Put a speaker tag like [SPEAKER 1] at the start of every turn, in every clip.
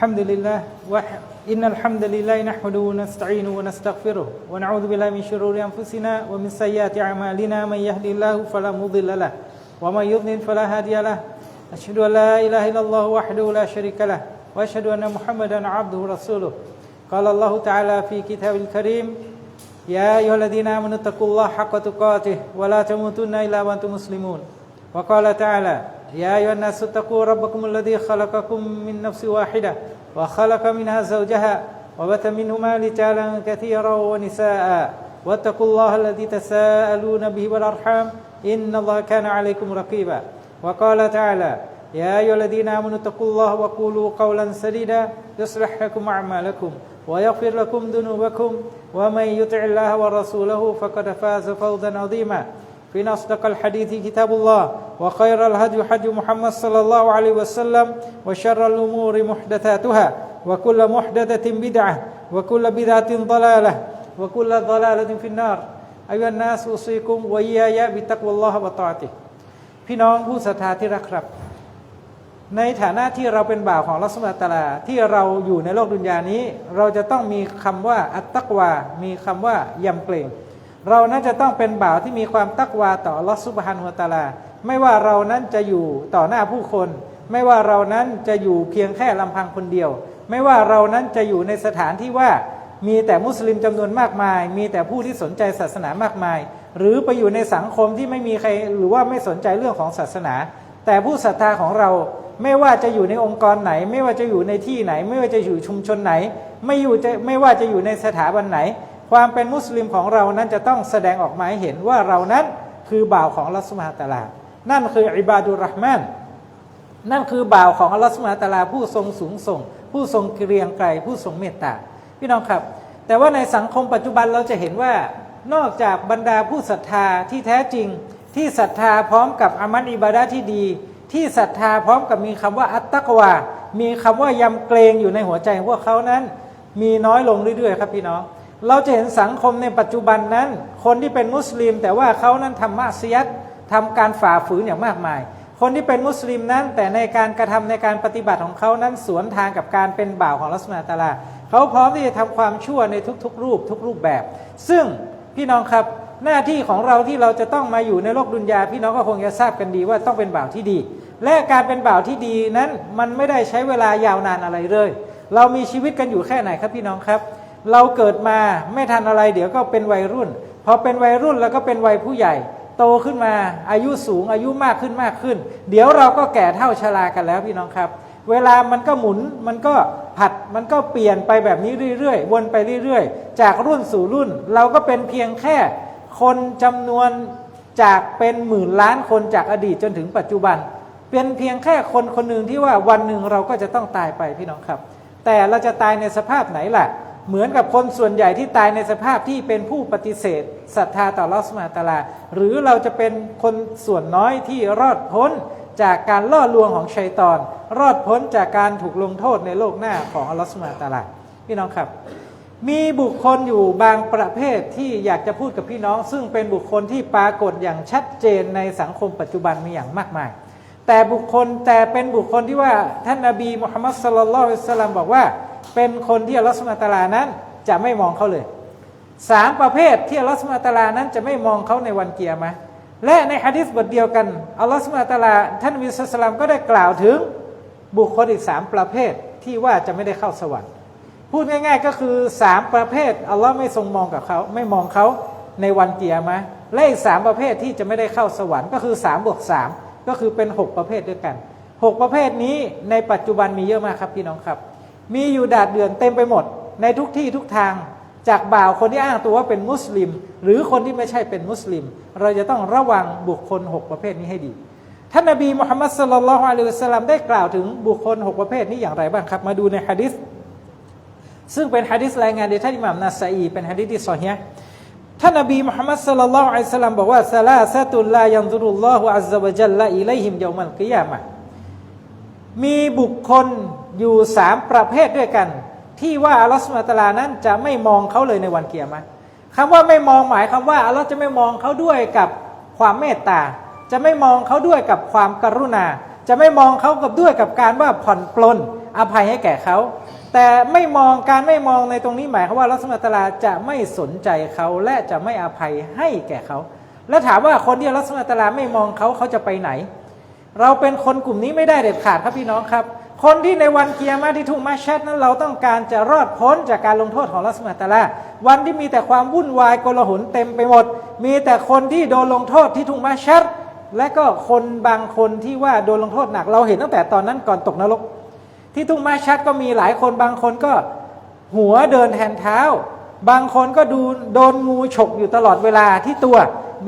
[SPEAKER 1] الحمد لله وح... إن الحمد لله نحمده ونستعينه ونستغفره ونعوذ بالله من شرور أنفسنا ومن سيئات أعمالنا من يهد الله فلا مضل له ومن يضلل فلا هادي له. أشهد أن لا إله إلا الله وحده لا شريك له وأشهد أن محمدا عبده ورسوله. قال الله تعالى في كتاب الكريم يا أيها الذين آمنوا اتقوا الله حق تقاته ولا تموتن إلا وأنتم مسلمون. وقال تعالى يا أيها الناس اتقوا ربكم الذي خلقكم من نفس واحدة وخلق منها زوجها وبث منهما رجالا كثيرا ونساء. واتقوا الله الذي تساءلون به والأرحام إن الله كان عليكم رقيبا. وقال تعالى يا أيها الذين آمنوا اتقوا الله وقولوا قولا سديدا يصلح لكم أعمالكم ويغفر لكم ذنوبكم ومن يطع الله ورسوله فقد فاز فوزا عظيما. في أصدق الحديث كتاب الله وخير الهدي هدي محمد صلى الله عليه وسلم وشر الأمور محدثاتها وكل محدثة بدعة وكل بدعة ضلالة وكل ضلالة في النار أيها الناس أوصيكم وإياي بتقوى الله وطاعته พี่น้องผู้ศรัทธาที่รักครับ ในฐานะที่เราเป็นบ่าวของลักษณะตาลาที่เราอยู่ในโลกดุนยานี้ เราจะต้องมีคำว่าอัตตักวา มีคำว่ายำเกรง เรานั้นจะต้องเป็นบ่าวที่มีความตักวาต่อลอสุบฮานุวตาลา ไม่ว่าเรานั้นจะอยู่ต่อหน้าผู้คน ไม่ว่าเรานั้นจะอยู่เพียงแค่ลำพังคนเดียว ไม่ว่าเรานั้นจะอยู่ในสถานที่ว่ามีแต่มุสลิมจำนวนมากมาย มีแต่ผู้ที่สนใจศาสนามากมาย หรือไปอยู่ในสังคมที่ไม่มีใครหรือว่าไม่สนใจเรื่องของศาสนา แต่ผู้ศรัทธาของเราไม่ว่าจะอยู่ในองค์กรไหน ไม่ว่าจะอยู่ในที่ไหน ไม่ว่าจะอยู่ชุมชนไหน ไม่อยู่จะไม่ว่าจะอยู่ในสถาบันไหน ความเป็นมุสลิมของเรานั้นจะต้องแสดงออกมาให้เห็นว่าเรานั้นคือบ่าวของอัลลอฮฺสุบฮานะฮูวะตะลา นั่นคืออิบาดุรเราะห์มานนั่นคือบ่าวของอัลลอฮฺสุบฮานะฮูวะตะลา ผู้ทรงสูงส่ง ผู้ทรงเกรียงไกรผู้ทรงเมตตาพี่น้องครับ แต่ว่าในสังคมปัจจุบันเราจะเห็นว่านอกจากบรรดาผู้ศรัทธาที่แท้จริง ที่ศรัทธาพร้อมกับอามัลอิบาดะที่ดี ที่ศรัทธาพร้อมกับมีคำว่าอัตตักวา มีคำว่ายำเกรงอยู่ในหัวใจของพวกเขานั้น มีน้อยลงเรื่อยๆ ครับพี่น้อง เราจะเห็นสังคมในปัจจุบันนั้น คนที่เป็นมุสลิม แต่ว่าเขานั้นทำมาเซียตทำการฝ่าฝืนอย่างมากมาย คนที่เป็นมุสลิมนั้น แต่ในการกระทำในการปฏิบัติของเขานั้นสวนทางกับการเป็นบ่าวของลัสมาตาลาเขาพร้อมที่จะทำความชั่วในทุกๆ รูปทุกรูปแบบ ซึ่งพี่น้องครับหน้าที่ของเราที่เราจะต้องมาอยู่ในโลกดุนยาพี่น้องก็คงจะทราบกันดีว่าต้องเป็นบ่าวที่ดี และการเป็นบ่าวที่ดีนั้นมันไม่ได้ใช้เวลายาวนานอะไรเลย เรามีชีวิตกันอยู่แค่ไหนครับพี่น้องครับ เราเกิดมาไม่ทันอะไร เดี๋ยวก็เป็นวัยรุ่น พอเป็นวัยรุ่นแล้วก็เป็นวัยผู้ใหญ่ โตขึ้นมาอายุสูงอายุมากขึ้นมากขึ้น เดี๋ยวเราก็แก่เท่าชรากันแล้วพี่น้องครับ เวลามันก็หมุนมันก็ผัดมันก็เปลี่ยนไปแบบนี้เรื่อยๆวนไปเรื่อยๆ จากรุ่นสู่รุ่น เราก็เป็นเพียงแค่คนจำนวนจากเป็นหมื่นล้านคนจากอดีตจนถึงปัจจุบัน เป็นเพียงแค่คนคนหนึ่งที่ว่าวันหนึ่งเราก็จะต้องตายไปพี่น้องครับ แต่เราจะตายในสภาพไหนล่ะ เหมือนกับคนส่วนใหญ่ที่ตายในสภาพที่เป็นผู้ปฏิเสธศรัทธาต่อลอสมาตาลา หรือเราจะเป็นคนส่วนน้อยที่รอดพ้นจากการล่อลวงของชัยตอน รอดพ้นจากการถูกลงโทษในโลกหน้าของอัลลอฮฺสุบฮาตาลาพี่น้องครับ มีบุคคลอยู่บางประเภทที่อยากจะพูดกับพี่น้อง ซึ่งเป็นบุคคลที่ปรากฏอย่างชัดเจนในสังคมปัจจุบันมีอย่างมากมาย แต่บุคคลแต่เป็นบุคคลที่ว่าท่านนาบีมุฮัมมัดสลลัลลอฮุสลลัมบอกว่า เป็นคนที่อัลลอฮฺสุบฮานะตาลานั้นจะไม่มองเขาเลยสามประเภทที่อัลลอฮฺสุบฮานะตาลานั้นจะไม่มองเขาในวันเกียร์มาและในฮะดิษบทเดียวกันอัลลอฮฺสุบฮานะตาลาท่านนบีสุลานก็ได้กล่าวถึงบุคคลอีกสามประเภทที่ว่าจะไม่ได้เข้าสวรรค์พูดง่ายๆก็คือสามประเภทอัลลอฮ์ไม่ทรงมองกับเขาไม่มองเขาในวันเกียร์มาและอีกสามประเภทที่จะไม่ได้เข้าสวรรค์ก็คือสามบวกสามก็คือเป็นหกประเภทด้วยกันหกประเภทนี้ในปัจจุบันมีเยอะมากครับพี่น้องครับ มีอยู่ดาดเดือนเต็มไปหมด ในทุกที่ทุกทางจากบ่าวคนที่อ้างตัวว่าเป็นมุสลิม หรือคนที่ไม่ใช่เป็นมุสลิม เราจะต้องระวังบุคคลหกประเภทนี้ให้ดีท่านนบีมุฮัมมัดสุลลัลฮุอะลัยฮิวสัลลัมได้กล่าวถึงบุคคลหกประเภทนี้อย่างไรบ้างครับ มาดูในฮะดิษซึ่งเป็นฮะดิษรายงานโดยท่านอิหม่ามนาซาอีเป็นฮะดิษที่ซอฮีท่านนบีมุฮัมมัดสุลลัลฮุอะลัยฮิวสัลลัมบอกว่าซาลาซะตุลลายันซุรุลลอฮุอัซซะวะจัลละอิลัยฮิมยอมัลกิยามะ มีบุคคลอยู่สามประเภทด้วยกัน ที่ว่าอัลลอฮฺสุบฮานะฮูวะตาลานั้นจะไม่มองเขาเลยในวันเกียรมาคำว่าไม่มองหมายคำว่าอัลลอฮ์จะไม่มองเขาด้วยกับความเมตตา จะไม่มองเขาด้วยกับความกรุณา จะไม่มองเขากับด้วยกับการว่าผ่อนปลนอภัยให้แก่เขาแต่ไม่มองการไม่มองในตรงนี้หมายความว่าลัสมาตาลาจะไม่สนใจเขาและจะไม่อภัยให้แก่เขา แล้วถามว่าคนที่ลัสมาตาลาไม่มองเขาเขาจะไปไหน เราเป็นคนกลุ่มนี้ไม่ได้เด็ดขาดครับพี่น้องครับ คนที่ในวันเกียร์มาที่ทุ่งมาชัดนั้นเราต้องการจะรอดพ้นจากการลงโทษของลัสมาตาลาวันที่มีแต่ความวุ่นวายโกลาหลเต็มไปหมด มีแต่คนที่โดนลงโทษที่ทุ่งมาชัดและก็คนบางคนที่ว่าโดนลงโทษหนัก เราเห็นตั้งแต่ตอนนั้นก่อนตกนรก ที่ทุ่งมาชัดก็มีหลายคนบางคนก็หัวเดินแทนเท้า บางคนก็ดูโดนงูฉกอยู่ตลอดเวลาที่ตัว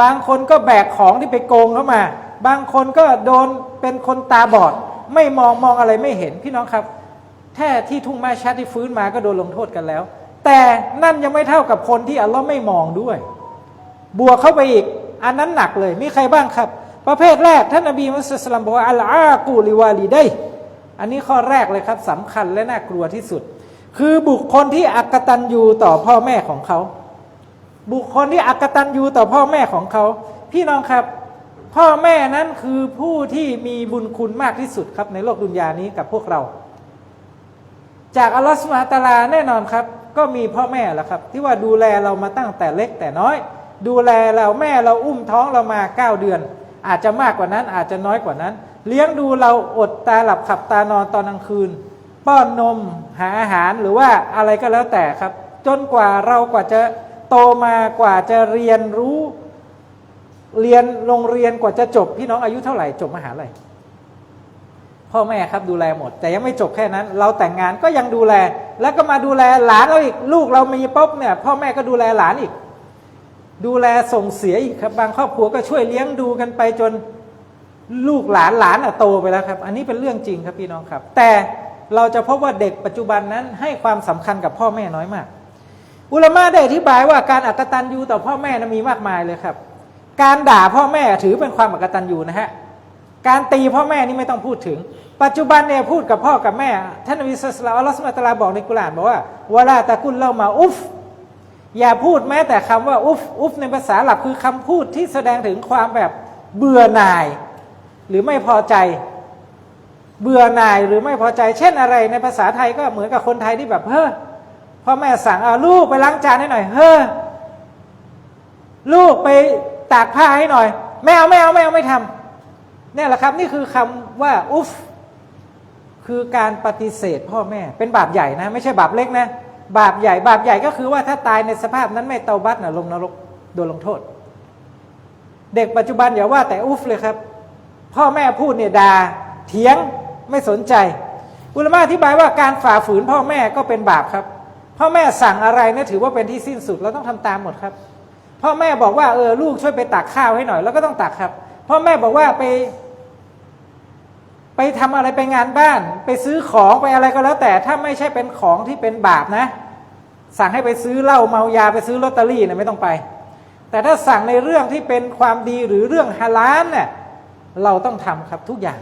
[SPEAKER 1] บางคนก็แบกของที่ไปโกงเข้ามา บางคนก็โดนเป็นคนตาบอด ไม่มองมองอะไรไม่เห็นพี่น้องครับแค่ที่ทุ่งไมาชัดที่ฟื้นมาก็โดนลงโทษกันแล้ว แต่นั่นยังไม่เท่ากับคนที่อัลลอฮ์ไม่มองด้วย บวกเข้าไปอีก อันนั้นหนักเลย มีใครบ้างครับ ประเภทแรกท่านนบีมุสลิมบอกว่าอัลอากูลิวาลีได้อันนี้ข้อแรกเลยครับสำคัญและน่ากลัวที่สุด คือบุคคลที่อักตันยูต่อพ่อแม่ของเขา บุคคลที่อักตันยูต่อพ่อแม่ของเขา พี่น้องครับ พ่อแม่นั้นคือผู้ที่มีบุญคุณมากที่สุดครับในโลกดุนยานี้กับพวกเรา จากอัลลอฮฺสุบฮาตาลาแน่นอนครับ ก็มีพ่อแม่แหละครับ ที่ว่าดูแลเรามาตั้งแต่เล็กแต่น้อย ดูแลเราแม่เราอุ้มท้องเรามาเก้าเดือน อาจจะมากกว่านั้นอาจจะน้อยกว่านั้น เลี้ยงดูเราอดตาหลับขับตานอนตอนกลางคืน ป้อนนมหาอาหารหรือว่าอะไรก็แล้วแต่ครับ จนกว่าเรากว่าจะโตมากว่าจะเรียนรู้ เรียนโรงเรียนกว่าจะจบ พี่น้องอายุเท่าไหร่จบมหาลัยพ่อแม่ครับดูแลหมด แต่ยังไม่จบแค่นั้น เราแต่งงานก็ยังดูแล แล้วก็มาดูแลหลานเราอีกลูกเรามีปุ๊บเนี่ยพ่อแม่ก็ดูแลหลานอีก ดูแลส่งเสียอีกครับบางครอบครัวก็ช่วยเลี้ยงดูกันไปจนลูกหลานหลานอะโตไปแล้วครับ อันนี้เป็นเรื่องจริงครับพี่น้องครับ แต่เราจะพบว่าเด็กปัจจุบันนั้นให้ความสำคัญกับพ่อแม่น้อยมาก อุลมะได้อธิบายว่าการอักตันยูต่อพ่อแม่นะมีมากมายเลยครับ การด่าพ่อแม่ถือเป็นความอกตันยูนะฮะ การตีพ่อแม่นี่ไม่ต้องพูดถึง ปัจจุบันเนี่ยพูดกับพ่อกับแม่ ท่านนบีสุลาอัลลอฮฺสุลตาราบอกในกุรานบอกว่าวลาตะกุลเล่ามาอุฟอย่าพูดแม้แต่คำว่าอุฟอุฟในภาษาหลับคือคำพูดที่แสดงถึงความแบบเบื่อหน่าย หรือไม่พอใจ เบื่อหน่ายหรือไม่พอใจ เช่นอะไรในภาษาไทยก็เหมือนกับคนไทยที่แบบเฮ้อพ่อแม่สั่งเอาลูกไปล้างจานให้หน่อย เฮ้อลูกไป ตากผ้าให้หน่อย ไม่เอาไม่เอาไม่เอาไม่ทำเนี่ยแหละครับ นี่คือคำว่าอุฟคือการปฏิเสธพ่อแม่ เป็นบาปใหญ่นะ ไม่ใช่บาปเล็กนะ บาปใหญ่ บาปใหญ่ก็คือว่าถ้าตายในสภาพนั้นไม่เตาบัตนะลงนรกโดนลงโทษ เด็กปัจจุบันอย่าว่าแต่อุฟเลยครับ พ่อแม่พูดเนี่ยดา่าเถียงไม่สนใจ อุลมะอธิบายว่าการฝ่าฝืนพ่อแม่ก็เป็นบาปครับ พ่อแม่สั่งอะไรเนี่ยถือว่าเป็นที่สิ้นสุดเราต้องทำตามหมดครับ พ่อแม่บอกว่าเออลูกช่วยไปตักข้าวให้หน่อย แล้วก็ต้องตักครับ พ่อแม่บอกว่าไป ไปทำอะไรไปงานบ้าน ไปซื้อของไปอะไรก็แล้ว แต่ถ้าไม่ใช่เป็นของที่เป็นบาปนะ สั่งให้ไปซื้อเหล้าเมายาไปซื้อลอตเตอรี่เนี่ยไม่ต้องไป แต่ถ้าสั่งในเรื่องที่เป็นความดีหรือเรื่องฮาลาลเนี่ยเราต้องทำครับทุกอย่าง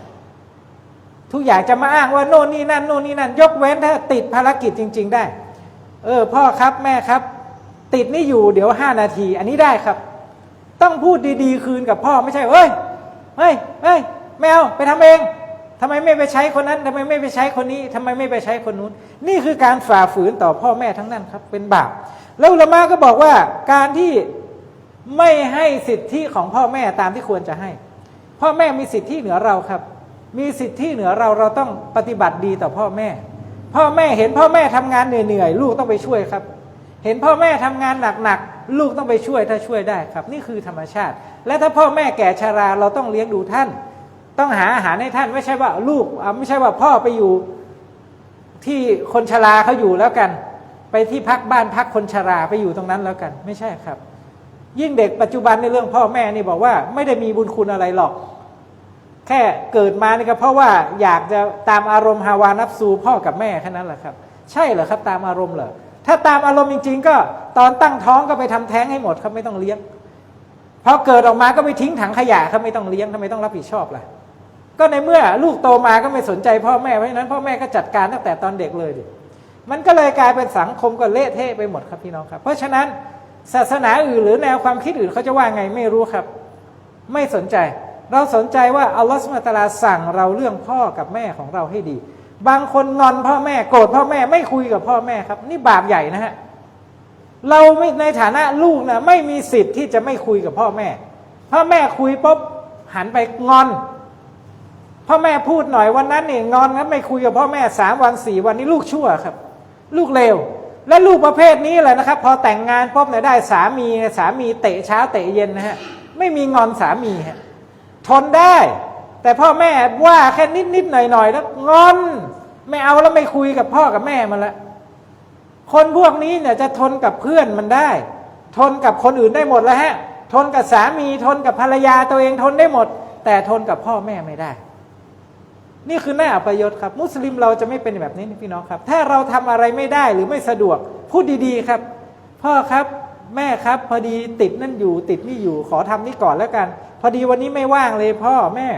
[SPEAKER 1] ทุกอย่างจะมาอ้างว่าโน่นนี่นั่นโน่นนี่นั่น ยกเว้นถ้าติดภารกิจจริง ๆ ได้ เออ พ่อครับแม่ครับ ติดนี่อยู่เดี๋ยวห้านาที อันนี้ได้ครับ ต้องพูดดีๆ คืนกับพ่อไม่ใช่เฮ้ยเฮ้ยเฮ้ยไม่เอาไปทำเองทำไมไม่ไปใช้คนนั้นทำไมไม่ไปใช้คนนี้ทำไมไม่ไปใช้คนนู้น นี่คือการฝ่าฝืนต่อพ่อแม่ทั้งนั้นครับ เป็นบาปแล้วอุลามะก็บอกว่าการที่ไม่ให้สิทธิของพ่อแม่ตามที่ควรจะให้ พ่อแม่มีสิทธิเหนือเราครับ มีสิทธิเหนือเราเราต้องปฏิบัติดีต่อพ่อแม่ พ่อแม่เห็นพ่อแม่ทำงานเหนื่อยๆลูกต้องไปช่วยครับ เห็นพ่อแม่ทำงานหนักๆลูกต้องไปช่วยถ้าช่วยได้ครับ นี่คือธรรมชาติ และถ้าพ่อแม่แก่ชาราเราต้องเลี้ยงดูท่าน ต้องหาอาหารให้ท่านไม่ใช่ว่าลูกไม่ใช่ว่าพ่อไปอยู่ที่คนชราเขาอยู่แล้วกัน ไปที่พักบ้านพักคนชราไปอยู่ตรงนั้นแล้วกัน ไม่ใช่ครับ ยิ่งเด็กปัจจุบันในเรื่องพ่อแม่นี่บอกว่า ไม่ได้มีบุญคุณอะไรหรอก แค่เกิดมานี่ก็เพราะว่าอยากจะตามอารมณ์ฮาวานับซูพ่อกับแม่แค่นั้นแหละครับ ใช่เหรอครับ ตามอารมณ์เหรอ ถ้าตามอารมณ์จริง ๆ ก็ตอนตั้งท้องก็ไปทำแท้งให้หมดครับไม่ต้องเลี้ยงพอเกิดออกมาก็ไปทิ้งถังขยะครับไม่ต้องเลี้ยงทำไมต้องรับผิดชอบล่ะก็ในเมื่อลูกโตมาก็ไม่สนใจพ่อแม่เพราะฉะนั้นพ่อแม่ก็จัดการตั้งแต่ตอนเด็กเลยดิมันก็เลยกลายเป็นสังคมก็เละเทะไปหมดครับพี่น้องครับ เพราะฉะนั้นศาสนาอื่นหรือแนวความคิดอื่นเขาจะว่าไงไม่รู้ครับ ไม่สนใจ เราสนใจว่าอัลลอฮฺสุลตาราสั่งเราเรื่องพ่อกับแม่ของเราให้ดี บางคนงอนพ่อแม่โกรธพ่อแม่ไม่คุยกับพ่อแม่ครับ นี่บาปใหญ่นะฮะเราไม่ในฐานะลูกนะไม่มีสิทธิ์ที่จะไม่คุยกับพ่อแม่ พ่อแม่คุยปุ๊บหันไปงอน พ่อแม่พูดหน่อยวันนั้นเนี่ยงอนงั้นไม่คุยกับพ่อแม่สามวันสี่วันนี้ลูกชั่วครับ ลูกเลวและลูกประเภทนี้แหละนะครับ พอแต่งงานปุ๊บเนี่ยได้สามีสามีเตะเช้าเตะเย็นนะฮะไม่มีงอนสามีฮะทนได้ แต่พ่อแม่ว่าแค่นิดนิดหน่อยหน่อยแล้วงอน ไม่เอาแล้วไม่คุยกับพ่อกับแม่มันละคนพวกนี้เนี่ยจะทนกับเพื่อนมันได้ ทนกับคนอื่นได้หมดแล้วฮะ ทนกับสามีทนกับภรรยาตัวเองทนได้หมด แต่ทนกับพ่อแม่ไม่ได้ นี่คือหน้าอัปยศครับ มุสลิมเราจะไม่เป็นแบบนี้นะพี่น้องครับ ถ้าเราทำอะไรไม่ได้หรือไม่สะดวก พูดดีๆครับ พ่อครับแม่ครับ พอดีติดนั่นอยู่ติดนี่อยู่ขอทำนี่ก่อนแล้วกัน พอดีวันนี้ไม่ว่างเลยพ่อแม่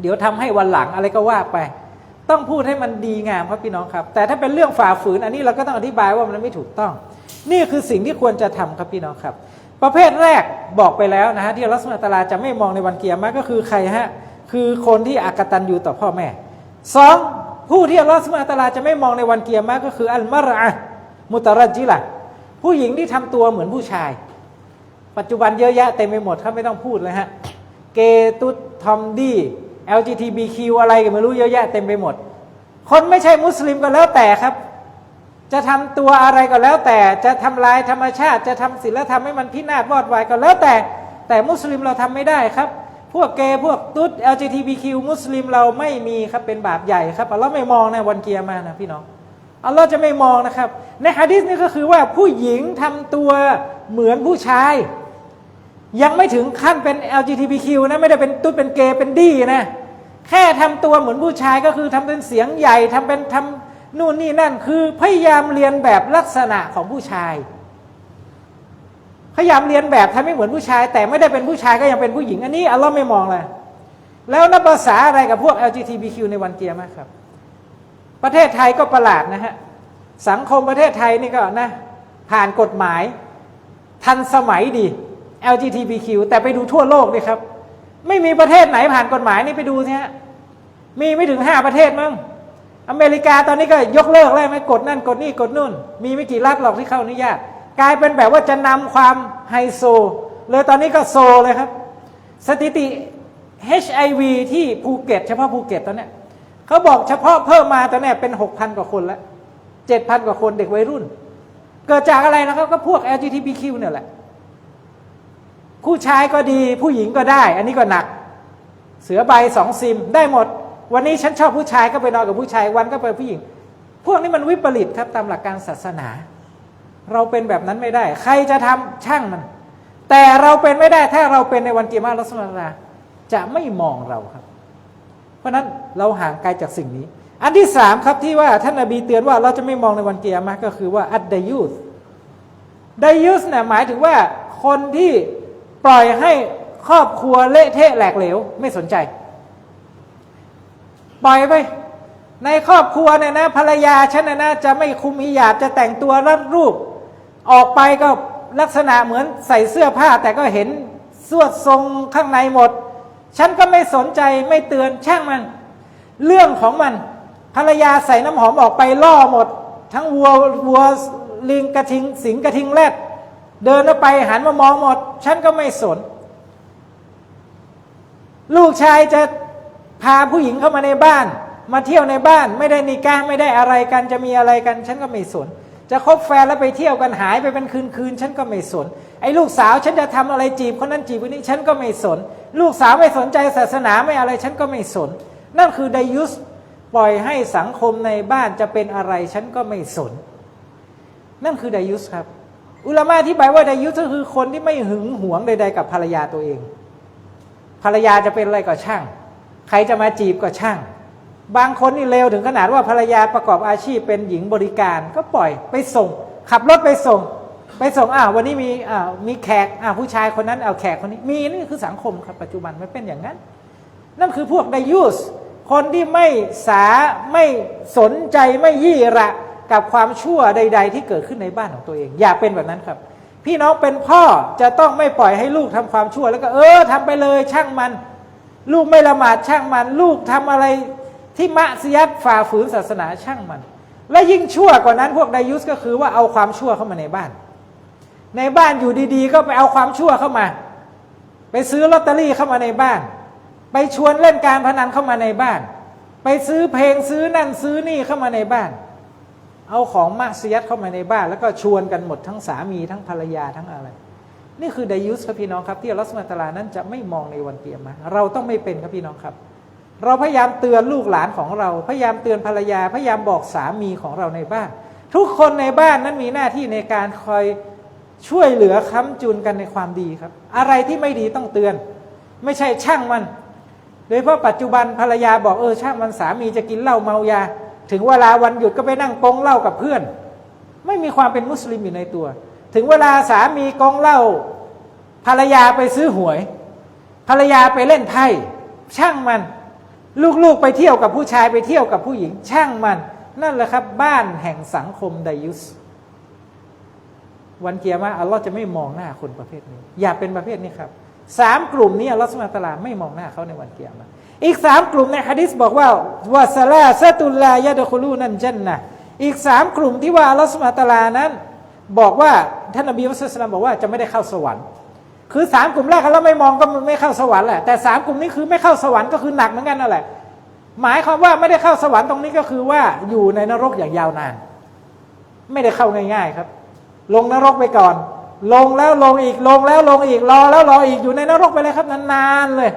[SPEAKER 1] เดี๋ยวทำให้วันหลังอะไรก็ว่าไป ต้องพูดให้มันดีงามครับพี่น้องครับ แต่ถ้าเป็นเรื่องฝ่าฝืนอันนี้เราก็ต้องอธิบายว่ามันไม่ถูกต้อง นี่คือสิ่งที่ควรจะทำครับพี่น้องครับ ประเภทแรกบอกไปแล้วนะฮะที่อัลลักษณตาลาจะไม่มองในวันเกียร์มาก็คือใครฮะคือคนที่อากตันอยู่ต่อพ่อแม่สองผู้ที่อัลลอฮฺสุบานตาลาจะไม่มองในวันเกียร์มาก็คืออัลมาระห์มุตรัจิละผู้หญิงที่ทำตัวเหมือนผู้ชาย ปัจจุบันเยอะแยะเต็มไปหมดครับไม่ต้องพูดเลยฮะเกตุทอมดี้ LGBTQ อะไรกันไม่รู้เยอะแยะเต็มไปหมด คนไม่ใช่มุสลิมก็แล้วแต่ครับ จะทำตัวอะไรก็แล้วแต่จะทำลายธรรมชาติ จะทำศีลธรรมให้มันพินาศวอดวายก็แล้วแต่ แต่มุสลิมเราทำไม่ได้ครับ พวกเกย์พวกตุ๊ด LGBTQ มุสลิมเราไม่มีครับเป็นบาปใหญ่ครับอัลลอฮ์ไม่มองนะวันเกียร์มานะพี่น้องอัลลอฮ์จะไม่มองนะครับ ในฮะดิษนี่ก็คือว่าผู้หญิงทำตัวเหมือนผู้ชาย ยังไม่ถึงขั้นเป็น LGBTQ นะไม่ได้เป็นตุ๊ดเป็นเกย์เป็นดีนะ แค่ทำตัวเหมือนผู้ชายก็คือทำเป็นเสียงใหญ่ทำเป็นทำนู่นนี่นั่น คือพยายามเรียนแบบลักษณะของผู้ชาย พยายามเรียนแบบทำให้เหมือนผู้ชาย แต่ไม่ได้เป็นผู้ชายก็ยังเป็นผู้หญิง อันนี้อัลลอฮ์ไม่มองเลยแล้วนับภาษาอะไรกับพวก LGBTQ ในวันเกียร์มากครับ ประเทศไทยก็ประหลาดนะฮะสังคมประเทศไทยนี่ก็นะผ่านกฎหมาย ทันสมัยดี LGBTQ แต่ไปดูทั่วโลกดิครับ ไม่มีประเทศไหนผ่านกฎหมายนี่ไปดูสิฮะมีไม่ถึงห้าประเทศมั้งอเมริกาตอนนี้ก็ยกเลิกแล้วไหมกฎนั่นกฎนี่กฎนู่น มีไม่กี่รัฐหรอกที่เข้าอนุญาตกลายเป็นแบบว่าจะนำความไฮโซ เลยตอนนี้ก็โซเลยครับ สถิติ HIV ที่ภูเก็ต เฉพาะภูเก็ตตอนเนี้ยเขาบอกเฉพาะเพิ่มมาตอนเนี้ยเป็น 6,000 กว่าคนแล้ว7,000 กว่าคนเด็กวัยรุ่น เกิดจากอะไรนะครับ ก็พวก LGBTQ เนี่ยแหละ ผู้ชายก็ดีผู้หญิงก็ได้ อันนี้ก็หนัก เสือใบสองซิมได้หมด วันนี้ฉันชอบผู้ชายก็ไปนอนกับผู้ชายวันก็ไปผู้หญิง พวกนี้มันวิปริตครับตามหลักการศาสนา เราเป็นแบบนั้นไม่ได้ ใครจะทำช่างมัน แต่เราเป็นไม่ได้ถ้าเราเป็นในวันเกียรมาลัสมาราจะไม่มองเราครับ เพราะฉะนั้นเราห่างไกลจากสิ่งนี้ อันที่สามครับที่ว่าท่านนบีเตือนว่าเราจะไม่มองในวันเกียรมาก็คือว่าอัดดายุสดายุสเนี่ยหมายถึงว่าคนที่ ปล่อยให้ครอบครัวเละเทะแหลกเหลว ไม่สนใจ ปล่อยไปในครอบครัวเนี่ยนะภรรยาฉันนะนะจะไม่คุมหิญาบจะแต่งตัวรัดรูป ออกไปก็ลักษณะเหมือนใส่เสื้อผ้า แต่ก็เห็นสวดทรงข้างในหมด ฉันก็ไม่สนใจไม่เตือนช่างมัน เรื่องของมัน ภรรยาใส่น้ำหอมออกไปล่อหมด ทั้งวัววัวลิงกระทิง สิงกระทิงแรด เดินไปหันมามองหมด ฉันก็ไม่สน ลูกชายจะพาผู้หญิงเข้ามาในบ้าน มาเที่ยวในบ้าน ไม่ได้นิก้าไม่ได้อะไรกันจะมีอะไรกัน ฉันก็ไม่สน จะคบแฟนแล้วไปเที่ยวกันหายไปเป็นคืนคืนฉันก็ไม่สน ไอ้ลูกสาวฉันจะทำอะไรจีบคนนั้นจีบคนนี้ฉันก็ไม่สน ลูกสาวไม่สนใจศาสนาไม่อะไร ฉันก็ไม่สน นั่นคือไดยุสปล่อยให้สังคมในบ้านจะเป็นอะไร ฉันก็ไม่สน นั่นคือไดยุสครับ อุลามะที่บายว่าไดยุสก็คือคนที่ไม่หึงหวงใด ๆ กับภรรยาตัวเอง ภรรยาจะเป็นอะไรก็ช่าง ใครจะมาจีบก็ช่าง บางคนนี่เลวถึงขนาดว่าภรรยาประกอบอาชีพเป็นหญิงบริการก็ปล่อยไปส่ง ขับรถไปส่ง ไปส่งอ้าววันนี้มีอ้าวมีแขกอ้าวผู้ชายคนนั้นเอาแขกคนนี้มีนี่คือสังคมครับปัจจุบันมันเป็นอย่างนั้น นั่นคือพวกไดยุสคนที่ไม่สาไม่สนใจไม่ยี่ระ กับความชั่วใด ๆ ที่เกิดขึ้นในบ้านของตัวเอง อย่าเป็นแบบนั้นครับ พี่น้องเป็นพ่อจะต้องไม่ปล่อยให้ลูกทำความชั่ว แล้วก็เออทำไปเลยช่างมัน ลูกไม่ละหมาดช่างมัน ลูกทำอะไรที่มะซียัดฝ่าฝืนศาสนาช่างมัน และยิ่งชั่วกว่านั้นพวกไดยุสก็คือว่าเอาความชั่วเข้ามาในบ้าน ในบ้านอยู่ดีๆ ก็ไปเอาความชั่วเข้ามา ไปซื้อลอตเตอรี่เข้ามาในบ้าน ไปชวนเล่นการพนันเข้ามาในบ้าน ไปซื้อเพลงซื้อนั่นซื้อนี่เข้ามาในบ้าน เอาของมะซียัดเข้ามาในบ้าน แล้วก็ชวนกันหมดทั้งสามีทั้งภรรยาทั้งอะไร นี่คือไดยุสครับพี่น้องครับ ที่อัลลอฮฺสุบฮานะฮูวะตาลานั้นจะไม่มองในวันเกียรมาเราต้องไม่เป็นครับพี่น้องครับ เราพยายามเตือนลูกหลานของเรา พยายามเตือนภรรยา พยายามบอกสามีของเราในบ้าน ทุกคนในบ้านนั้นมีหน้าที่ในการคอยช่วยเหลือค้ำจุนกันในความดีครับ อะไรที่ไม่ดีต้องเตือน ไม่ใช่ช่างมัน โดยเฉพาะปัจจุบันภรรยาบอกเออช่างมันสามีจะกินเหล้าเมายา ถึงเวลาวันหยุดก็ไปนั่งกงเล้ากับเพื่อน ไม่มีความเป็นมุสลิมอยู่ในตัว ถึงเวลาสามีกงเล้าภรรยาไปซื้อหวย ภรรยาไปเล่นไพ่ช่างมัน ลูกๆไปเที่ยวกับผู้ชายไปเที่ยวกับผู้หญิง ช่างมัน นั่นแหละครับ บ้านแห่งสังคมไดยุสวันเกียร์มาอัลลอฮ์จะไม่มองหน้าคนประเภทนี้ อย่าเป็นประเภทนี้ครับสามกลุ่มนี้อัลลอฮ์สุบฮานะฮูวะตาลาไม่มองหน้าเขาในวันเกียร์มา อีกสามกลุ่มในฮะดิษบอกว่าวาซาลาซตุลลายะดะคุลูนันจันนะอีกสามกลุ่มที่ว่าอัลลอฮ์สุบฮาตาลานั้น บอกว่าท่านนบีมุสลิมบอกว่าจะไม่ได้เข้าสวรรค์ คือสามกลุ่มแรกเราไม่มองก็ไม่เข้าสวรรค์แหละแต่สามกลุ่มนี้คือไม่เข้าสวรรค์ก็คือหนักเหมือนกันนั่นแหละหมายความว่าไม่ได้เข้าสวรรค์ตรงนี้ก็คือว่าอยู่ในนรกอย่างยาวนาน ไม่ได้เข้าง่ายๆครับ ลงนรกไปก่อน ลงแล้วลงอีกลงแล้วลงอีกรอแล้วรออีกอยู่ในนรกไปเลยครับนานๆเลย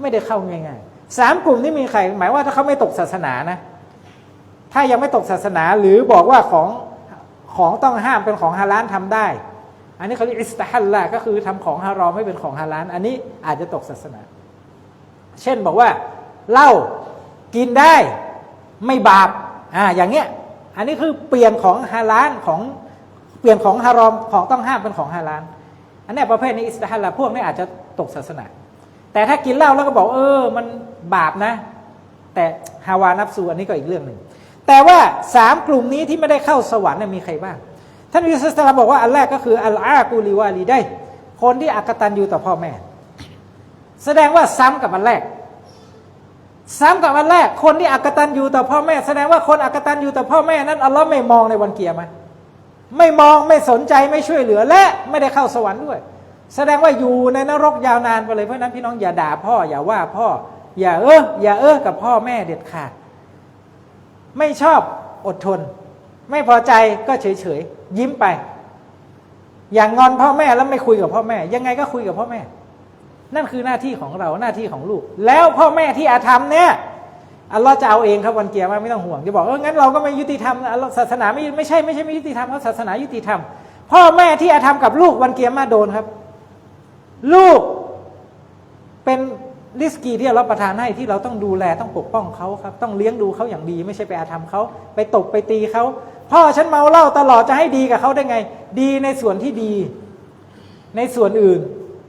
[SPEAKER 1] ไม่ได้เข้าง่ายๆ สามกลุ่มที่มีใคร หมายว่าถ้าเขาไม่ตกศาสนานะ ถ้ายังไม่ตกศาสนาหรือบอกว่าของของต้องห้ามเป็นของฮาลาลทำได้ อันนี้เขาเรียกอิสตาฮัลละก็คือทำของฮารอมไม่เป็นของฮาลาลอันนี้อาจจะตกศาสนา เช่นบอกว่าเหล้ากินได้ไม่บาปอ่าอย่างเงี้ย อันนี้คือเปลี่ยนของฮาลาลของเปลี่ยนของฮารอมของต้องห้ามเป็นของฮาลาลอันนี้ประเภทนี้อิสตาฮัลละพวกนี้อาจจะตกศาสนา แต่ถ้ากินเหล้าแล้วก็บอกเออ มันบาปนะ แต่ฮาวานับสูอันนี้ก็อีกเรื่องหนึ่งแต่ว่าสามกลุ่มนี้ที่ไม่ได้เข้าสวรรค์มีใครบ้าง ท่านวิสุสลามบอกว่าอันแรกก็คืออัลอากูลิวาลีได้ คนที่อักตันอยู่ต่อพ่อแม่ แสดงว่าซ้ำกับอันแรก ซ้ำกับอันแรก คนที่อักตันอยู่ต่อพ่อแม่ แสดงว่าคนอักตันอยู่ต่อพ่อแม่นั้นอัลลอฮ์ไม่มองในวันเกียร์มาไม่มองไม่สนใจไม่ช่วยเหลือและไม่ได้เข้าสวรรค์ด้วย แสดงว่าอยู่ในนรกยาวนานไปเลยเพราะนั้นพี่น้องอย่าด่าพ่อ อย่าว่าพ่อ อย่าเอออย่าเออกับพ่อแม่เด็ดขาด ไม่ชอบอดทน ไม่พอใจก็เฉยเฉยๆยิ้มไป อย่างงอนพ่อแม่แล้วไม่คุยกับพ่อแม่ ยังไงก็คุยกับพ่อแม่ นั่นคือหน้าที่ของเราหน้าที่ของลูก แล้วพ่อแม่ที่อาธรรมเนี่ยอัลลอฮ์จะเอาเองครับวันเกียร์มาไม่ต้องห่วงจะบอกเอองั้นเราก็ไม่ยุติธรรมอัลลอฮ์ศาสนาไม่ไม่ใช่ไม่ใช่ไม่ยุติธรรมครับศาสนายุติธรรม พ่อแม่ที่อาธรรมกับลูกวันเกียร์มาโดนครับ ลูกเป็นริสกีที่เราประทานให้ที่เราต้องดูแลต้องปกป้องเขาครับ ต้องเลี้ยงดูเขาอย่างดี ไม่ใช่ไปอาธรรมเขาไปตบไปตีเขาพ่อฉันเมาเหล้าตลอดจะให้ดีกับเขาได้ไง ดีในส่วนที่ดี ในส่วนอื่น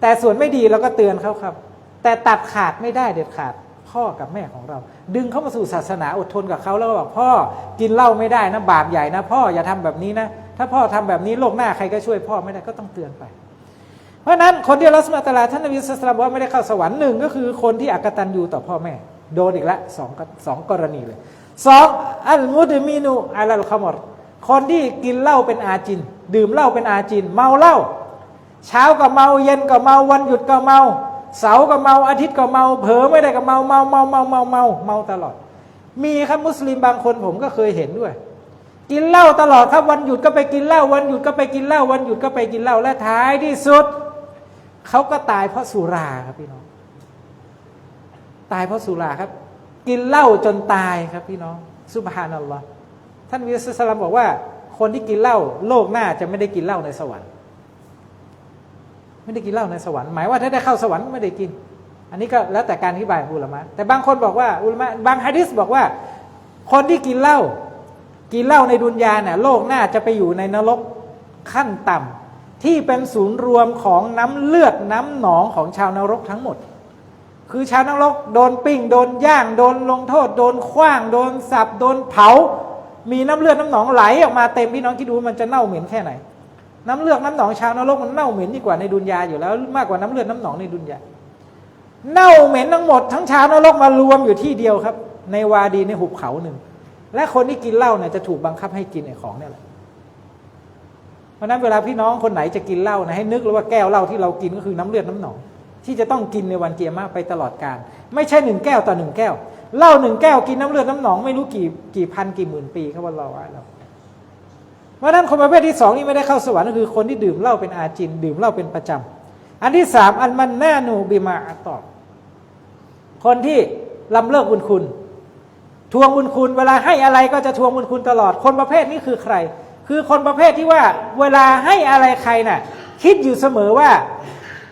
[SPEAKER 1] แต่ส่วนไม่ดีเราก็เตือนเขาครับ แต่ตัดขาดไม่ได้เด็ดขาด พ่อกับแม่ของเรา ดึงเขามาสู่ศาสนาอดทนกับเขาแล้วก็บอกพ่อกินเหล้าไม่ได้นะบาปใหญ่นะ พ่ออย่าทำแบบนี้นะ ถ้าพ่อทำแบบนี้โลกหน้าใครก็ช่วยพ่อไม่ได้ก็ต้องเตือนไป ราะนั้นคนที่อัลลอฮฺสุบฮาตลาท่านนบีสุลต่านบอกว่าไม่ได้เข้าสวรรค์หนึ่งก็คือคนที่อักตันยูต่อพ่อแม่ โดนอีกแล้วสองสองกรณีเลยสองอัลมุดมินูอัลลขมรคนที่กินเหล้าเป็นอาจิน ดื่มเหล้าเป็นอาจิน เมาเหล้าเช้าก็เมาเย็นก็เมาวันหยุดก็เมา เสาร์ก็เมาอาทิตย์ก็เมา เผลอไม่ได้ก็เมาเมาเมาเมาเมาเมาเมาตลอด มีครับมุสลิมบางคนผมก็เคยเห็นด้วย กินเหล้าตลอดครับวันหยุดก็ไปกินเหล้าวันหยุดก็ไปกินเหล้าวันหยุดก็ไปกินเหล้าและท้ายที่สุด เขาก็ตายเพราะสุราครับพี่น้อง ตายเพราะสุราครับ กินเหล้าจนตายครับพี่น้องสุบฮานัลลอฮ์ท่านวิสุสลามบอกว่า คนที่กินเหล้าโลกหน้าจะไม่ได้กินเหล้าในสวรรค์ ไม่ได้กินเหล้าในสวรรค์หมายว่าถ้าได้เข้าสวรรค์ไม่ได้กิน อันนี้ก็แล้วแต่การอธิบายองอุลามะแต่บางคนบอกว่าอุลามะบางฮะดิษบอกว่า คนที่กินเหล้ากินเหล้าในดุนยาเนี่ยโลกหน้าจะไปอยู่ในนรกขั้นต่ำ ที่เป็นศูนย์รวมของน้ำเลือดน้ำหนองของชาวนรกทั้งหมด คือชาวนรกโดนปิ้งโดนย่างโดนลงโทษ โดนขว้าง โดนสับโดนเผา มีน้ำเลือดน้ำหนองไหลออกมาเต็มพี่น้องคิดดูมันจะเน่าเหม็นแค่ไหน น้ำเลือดน้ำหนองชาวนรกมันเน่าเหม็นยิ่งกว่าในดุนยาอยู่แล้ว มากกว่าน้ำเลือดน้ำหนองในดุนยาเน่าเหม็นทั้งหมดทั้งชาวนรกมารวมอยู่ที่เดียวครับ ในวาดีในหุบเขาหนึ่งและคนที่กินเหล้าเนี่ยจะถูกบังคับให้กินไอ้ของเนี่ยแหละ เพราะนั้นเวลาพี่น้องคนไหนจะกินเหล้านะให้นึกเลยว่าแก้วเหล้าที่เรากินก็คือน้ำเลือดน้ำหนอง ที่จะต้องกินในวันเกียร์มาไปตลอดกาลไม่ใช่หนึ่งแก้วต่อหนึ่งแก้วเหล้าหนึ่งแก้วกินน้ำเลือดน้ำหนองไม่รู้กี่กี่พันกี่หมื่นปีครับวันเราอะเราเพราะนั้นคนประเภทที่สองนี่ไม่ได้เข้าสวรรค์ก็คือคนที่ดื่มเหล้าเป็นอาจิน ดื่มเหล้าเป็นประจำอันที่สามอันมันแน่นูบิมาอัตตอบคนที่ลำเลิกบุญคุณ ทวงบุญคุณ เวลาให้อะไรก็จะทวงบุญคุณตลอดคนประเภทนี้คือใคร คือคนประเภทที่ว่าเวลาให้อะไรใครน่ะ คิดอยู่เสมอว่า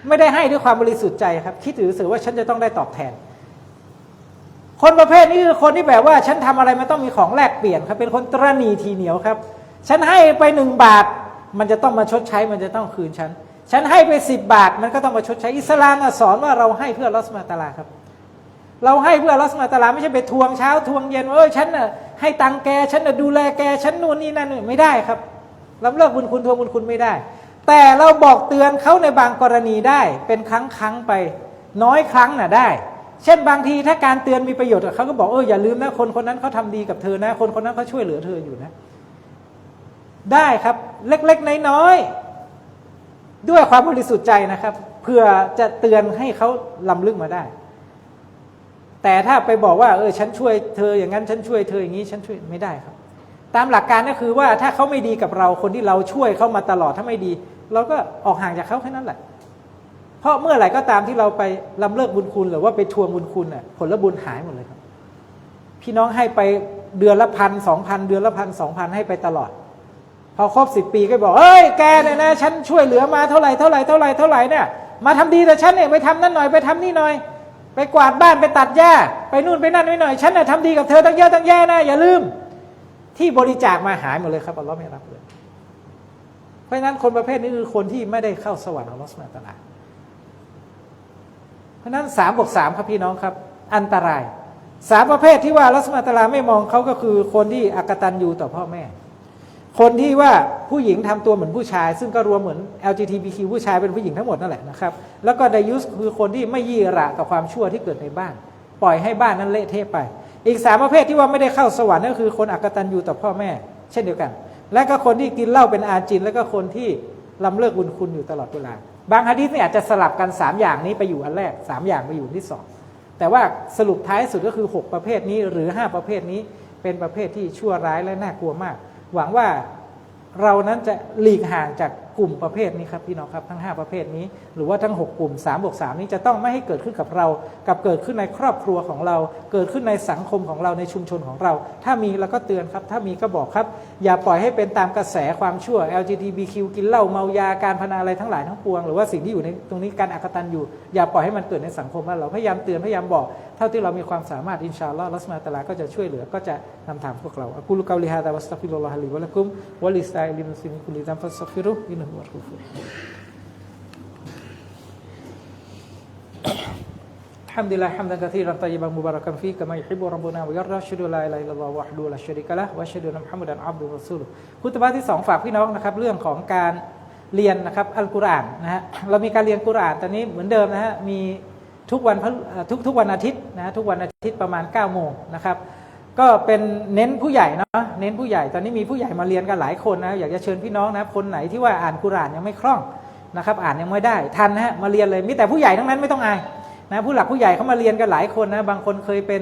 [SPEAKER 1] ไม่ได้ให้ด้วยความบริสุทธิ์ใจครับ คิดอยู่เสมอว่าฉันจะต้องได้ตอบแทน คนประเภทนี้คือคนที่แบบว่า ฉันทำอะไรมันต้องมีของแลกเปลี่ยนครับ เป็นคนตรณีทีเหนียวครับ ฉันให้ไปหนึ่งบาท มันจะต้องมาชดใช้ มันจะต้องคืนฉัน ฉันให้ไปสิบบาท มันก็ต้องมาชดใช้อิสลามสอนว่าเราให้เพื่อลอสมาตาลาครับ เราให้เพื่อลอสมาตลาไม่ใช่ไปทวงเช้าทวงเย็นว่าเออฉันน่ะให้ตังแกฉันน่ะดูแลแกฉันนู่นนี่นั่นไม่ได้ครับล้ำเลิกบุญคุณทวงบุญคุณไม่ได้ แต่เราบอกเตือนเขาในบางกรณีได้ เป็นครั้งครั้งไป น้อยครั้งน่ะได้ เช่นบางทีถ้าการเตือนมีประโยชน์เขาก็บอกเอออย่าลืมนะคนคนนั้นเขาทำดีกับเธอนะ คนคนนั้นเขาช่วยเหลือเธออยู่นะ ได้ครับ เล็กๆน้อยๆด้วยความบริสุทธิ์ใจนะครับเพื่อจะเตือนให้เขาลำลึกมาได้ แต่ถ้าไปบอกว่าเออฉันช่วยเธออย่างนั้นฉันช่วยเธออย่างนี้ฉันช่วยไม่ได้ครับ ตามหลักการก็คือว่าถ้าเขาไม่ดีกับเราคนที่เราช่วยเขามาตลอดถ้าไม่ดี เราก็ออกห่างจากเขาแค่นั้นแหละ เพราะเมื่อไหร่ก็ตามที่เราไปลำเลิกบุญคุณหรือว่าไปทวงบุญคุณน่ะผลบุญหายหมดเลยครับ พี่น้องให้ไปเดือนละพันสองพันเดือนละพันสองพันให้ไปตลอด พอครบสิบปีก็บอกเอ้ยแกเนี่ยนะฉันช่วยเหลือมาเท่าไหร่เท่าไหร่เท่าไหร่เท่าไหร่เนี่ยมาทำดีแต่ฉันเนี่ยไปทำนั่นหน่อยไปทำนี่หน่อย ไปกวาดบ้านไปตัดหญ้า ไปนู่นไปนั่นไปหน่อย ฉันน่ะทำดีกับเธอตั้งเยอะตั้งแย่นะอย่าลืม ที่บริจาคมาหายหมดเลยครับอัลลอฮ์ไม่รับเลยเพราะฉะนั้นคนประเภทนี้คือคนที่ไม่ได้เข้าสวรรค์อัลลอฮ์สุบฮานตะอาลาเพราะฉะนั้นสามบวกสามครับพี่น้องครับ อันตรายสามประเภทที่ว่าอัลอสุบฮาตลาไม่มองเขาก็คือคนที่อักตันยูต่อพ่อแม่ คนที่ว่าผู้หญิงทำตัวเหมือนผู้ชาย ซึ่งก็รวมเหมือน LGBTQ ผู้ชายเป็นผู้หญิงทั้งหมดนั่นแหละนะครับ แล้วก็ไดยุสคือคนที่ไม่ยี่ระกับความชั่วที่เกิดในบ้าน ปล่อยให้บ้านนั้นเละเทะไป อีกสามประเภทที่ว่าไม่ได้เข้าสวรรค์ก็คือคนอักตันยูต่อพ่อแม่ เช่นเดียวกัน และก็คนที่กินเหล้าเป็นอาจิน แล้วก็คนที่ลำเลิกบุญคุณอยู่ตลอดเวลา บางฮะดีษเนี่ยอาจจะสลับกัน 3 อย่างนี้ไปอยู่อันแรก 3 อย่างไปอยู่ที่สองแต่ว่าสรุปท้ายสุดก็คือ 6 ประเภทนี้หรือ 5 ประเภทนี้เป็นประเภทที่ชั่วร้ายและน่ากลัวมาก หวังว่าเรานั้นจะหลีกห่างจาก กลุ่มประเภทนี้ครับพี่น้องครับทั้ง 5 ประเภทนี้ หรือว่าทั้ง 6 กลุ่ม3บวก3นี้จะต้องไม่ให้เกิดขึ้นกับเรา กับเกิดขึ้นในครอบครัวของเรา เกิดขึ้นในสังคมของเราในชุมชนของเรา ถ้ามีเราก็เตือนครับ ถ้ามีก็บอกครับ อย่าปล่อยให้เป็นตามกระแสความชั่ว LGBTQ กินเหล้าเมายาการพนันอะไรทั้งหลายทั้งปวง หรือว่าสิ่งที่อยู่ในตรงนี้การอักตันอยู่ อย่าปล่อยให้มันเกิดในสังคมเราพยายามเตือนพยายามบอก เท่าที่เรามีความสามารถอินชาอัลลอฮ์ลัสมาตลาก็จะช่วยเหลือก็จะนำทางพวกเราอักูลกาลิฮะดะวัสตัฟิรุลลอฮะลิวะลักุมวะลิสตาอิลิมุสลิมคุลิซัมฟัสตัฟิรุอิน นุฮุวัลกุฟูร الحمد لله حمدا كثيرا طيبا مباركا فيه كما يحب ربنا ويرضى اشهد ان لا اله الا الله وحده لا شريك له واشهد ان محمدا عبده ورسوله คุตบะที่สองฝากพี่น้องนะครับ เรื่องของการเรียนนะครับอัลกุรอานนะฮะเรามีการเรียนกุรอานตอนนี้เหมือนเดิมนะฮะมีทุกวันพฤทุกทุกวันอาทิตย์นะฮะทุกวันอาทิตย์ประมาณ9โมงนะครับ ก็เป็นเน้นผู้ใหญ่เนาะเน้นผู้ใหญ่ตอนนี้มีผู้ใหญ่มาเรียนกันหลายคนนะอยากจะเชิญพี่น้องนะคนไหนที่ว่าอ่านกุรานยังไม่คล่องนะครับ อ่านยังไม่ได้ทันนะฮะมาเรียนเลยมีแต่ผู้ใหญ่ทั้งนั้นไม่ต้องอายนะผู้หลักผู้ใหญ่เขามาเรียนกันหลายคนนะบางคนเคยเป็น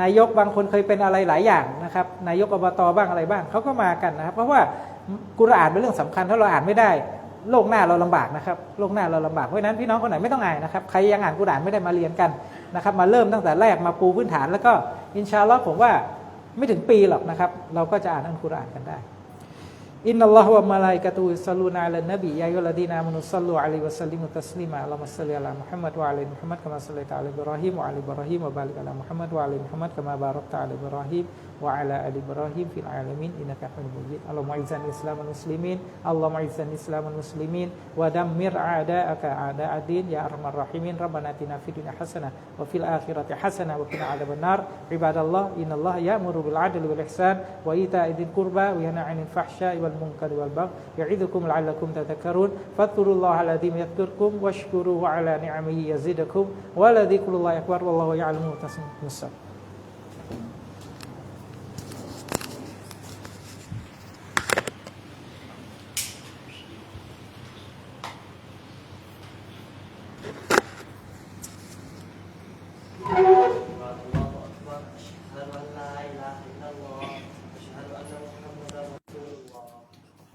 [SPEAKER 1] นายกบางคนเคยเป็นอะไรหลายอย่างนะครับนายกอบตบ้างอะไรบ้างเขาก็มากันนะครับ เพราะว่ากุรานเป็นเรื่องสำคัญถ้าเราอ่านไม่ได้ โลกหน้าเราลำบากนะครับโลกหน้าเราลำบากเพราะฉะนั้นพี่น้องคนไหนไม่ต้องอายนะครับใครยังอ่านกุรานไม่ได้มาเรียนกันนะครับ มาเริ่มตั้งแต่แรกมาปูพื้นฐาน แล้วก็อินชาอัลลอฮ์ผมว่าไม่ถึงปีหรอกนะครับ เราก็จะอ่านอัลกุรอานกันได้อินนัลลอฮฺวะมะลาอิกะตุซัลลูนาอัลนบียายุลดีนามุนุซัลลูอะลัยวะสัลลิมุตัสลีมาอัลลอฮุมะศ็อลลิอะลามุฮัมมัดวะอะลัยมุฮัมมัดกะมาศ็อลลัยตะอะลาอิบรอฮีมวะอะลัยอิบรอฮีมวะบาริกอะลามุฮัมมัดวะอะลัยมุฮัมมัดกะมาบารักตะอะลัยาอัรฮัมารรอฮีมีนรับบานาตินาฟิดดุนยาฮัสนะวะฟิลอาคิเรอะซาบันนารอฮ์อิม وعلى آل إبراهيم في العالمين. إنك حميد مجيد. اللهم أعز الإسلام والمسلمين. اللهم أعز الإسلام والمسلمين. ودمر أعداءك أعداء الدين. يا أرحم الراحمين. ربنا آتنا في الدنيا حسنة وفي الآخرة حسنة وقنا عذاب النار. عباد الله إن الله يأمر بالعدل والإحسان وإيتاء ذي القربى وينهى عن الفحشاء والمنكر والبغي يعظكم لعلكم تذكرون. فاذكروا الله الذي يذكركم واشكروه على نعمه يزدكم ولذكر الله أكبر. والله يعلم ما تصنعون.